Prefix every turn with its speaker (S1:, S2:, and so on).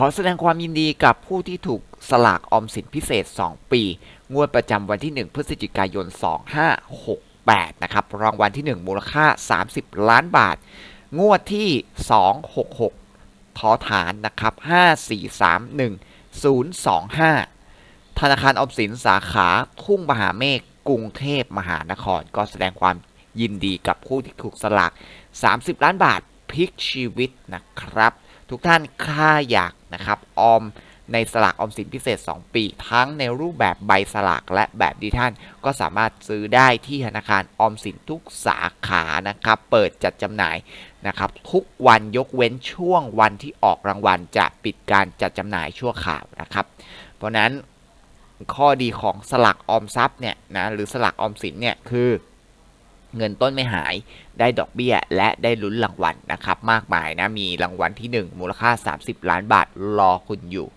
S1: ขอแสดงความยินดีกับผู้ที่ถูกสลากออมสินพิเศษ 2 ปี งวดประจำวันที่ 1 พฤศจิกายน 2568 นะครับ รางวัลที่ 1 มูลค่า 30 ล้านบาท งวดที่ 266ทอฐานนะครับ 5431025 ธนาคารออมสินสาขาทุ่งมหาเมฆกรุงเทพมหานคร ก็แสดงความยินดีกับผู้ที่ถูกสลาก 30 ล้านบาทพลิกชีวิตนะครับ ทุกท่านค่าอยากนะครับออมในสลากออมสินพิเศษ 2 ปี ทั้งในรูปแบบใบสลากและแบบดิจิทัลก็สามารถซื้อได้ที่ธนาคารออมสินทุกสาขานะครับ เปิดจัดจำหน่ายนะครับ ทุกวันยกเว้นช่วงวันที่ออกรางวัลจะปิดการจัดจำหน่ายชั่วคราวนะครับ เพราะนั้นข้อดีของสลากออมทรัพย์เนี่ยนะหรือสลากออมสินเนี่ยคือ เงินต้นไม่หายได้ดอกเบี้ย และได้ลุ้นรางวัลนะครับ มากมายนะ มีรางวัลที่ 1 มูลค่า 30 ล้านบาทรอคุณอยู่